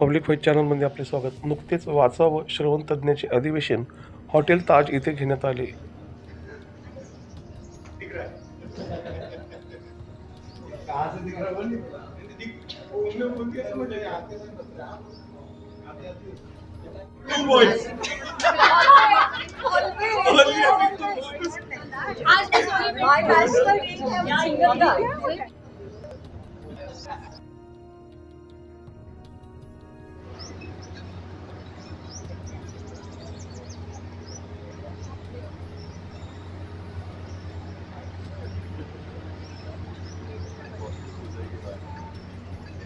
Public voice चॅनलमध्ये आपले स्वागत नुकतेच वाचा व श्रवण तज्ज्ञाचे अधिवेशन हॉटेल ताज इथे घेण्यात आले My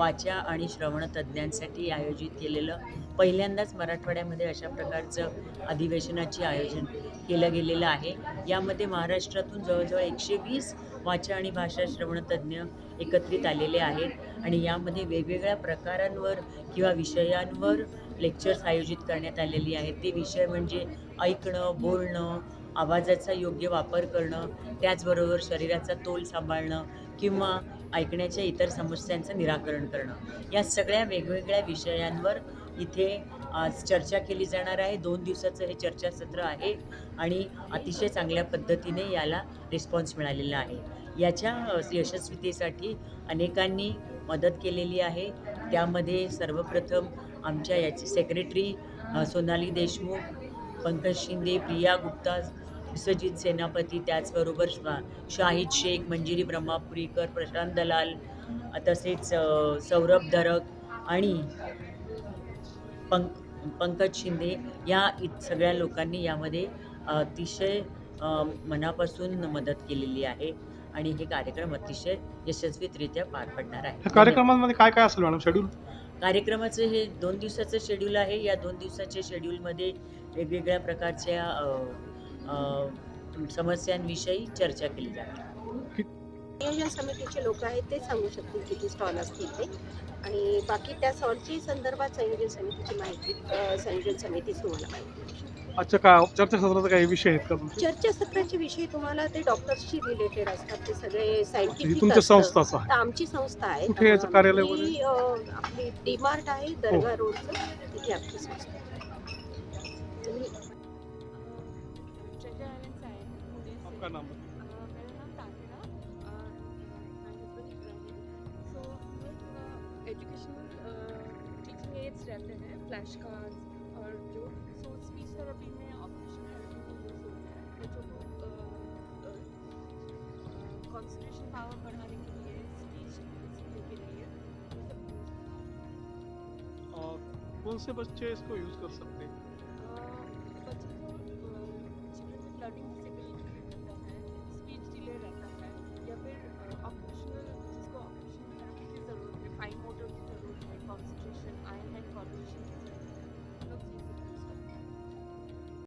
वाचा आणि श्रवण तज्ज्ञांसाठी आयोजित केलेलं पहिल्यांदाच मराठवाड्यामध्ये अशा प्रकारचं अधिवेशनाचे आयोजन केलं गेलेलं आहे. यामध्ये महाराष्ट्रातून जवळजवळ एकशे वीस वाचा आणि भाषा श्रवणतज्ज्ञ एकत्रित आलेले आहेत आणि यामध्ये वेगवेगळ्या प्रकारांवर किंवा विषयांवर लेक्चर्स आयोजित करण्यात आलेली आहेत. ते विषय म्हणजे ऐकणं बोलणं आवाजाचा योग्य वापर करणं त्याचबरोबर शरीराचा तोल सांभाळणं किंवा ऐकण्याच्या इतर समस्यांचं निराकरण करणं. या सगळ्या वेगवेगळ्या विषयांवर इथे आज चर्चा केली जाणार आहे. दोन दिवसाचं हे चर्चासत्र आहे आणि अतिशय चांगल्या पद्धतीने याला रिस्पॉन्स मिळालेला आहे. याच्या यशस्वीतेसाठी अनेकांनी मदत केलेली आहे. त्यामध्ये सर्वप्रथम आमच्या याची सेक्रेटरी सोनाली देशमुख पंकज शिंदे प्रिया गुप्ता विश्वजित सेनापती त्याचबरोबर शा शाहिद शेख मंजिरी ब्रह्मापुरीकर प्रशांत दलाल तसेच सौरभ धरक आणि पंक पंकज शिंदे या इत सगळ्या लोकांनी यामध्ये अतिशय मनापासून मदत केलेली आहे आणि हे कार्यक्रम अतिशय यशस्वीरित्या पार पडणार आहे. कार्यक्रमांमध्ये काय काय असेल मॅडम? शेड्यूल कार्यक्रमाचं हे दोन दिवसाचं शेड्यूल आहे. या दोन दिवसाच्या शेड्यूलमध्ये वेगवेगळ्या प्रकारच्या समस्यांविषयी चर्चा केली जाते. नियोजन समितीचे लोक आहेत ते सांगू शकतील किती स्टॉल असतील ते आणि बाकी त्या स्टॉलची संदर्भात संयोजन समितीची माहिती संयोजन समितीच तुम्हाला माहिती चर्चासत्राचा काही विषय आहेत का चर्चासत्राचे विषय तुम्हाला ते डॉक्टर्सशी रिलेटेड असतात ते सगळे ही सायंटिफिक तर आमची संस्था आहे. कुठे याचं अ, कार्यालय ही, आपली डीमार्ट आहे दर्गा रोडचं. तिथे आपली संस्था हम लोग एजुकेशनल टीचिंग एड्स रहते हैं फ्लैश कार्ड्स और जो सो स्पीच थेरेपी में ऑपरेशन थेरेपी में यूज़ होता है। बच्चों को कॉन्सेंट्रेशन पावर बढ़ाने के लिए स्पीच सीखने के लिए और कौन से बच्चे इसको यूज़ कर सकते हैं? बच्चे को चिल्ड्रन लर्निंग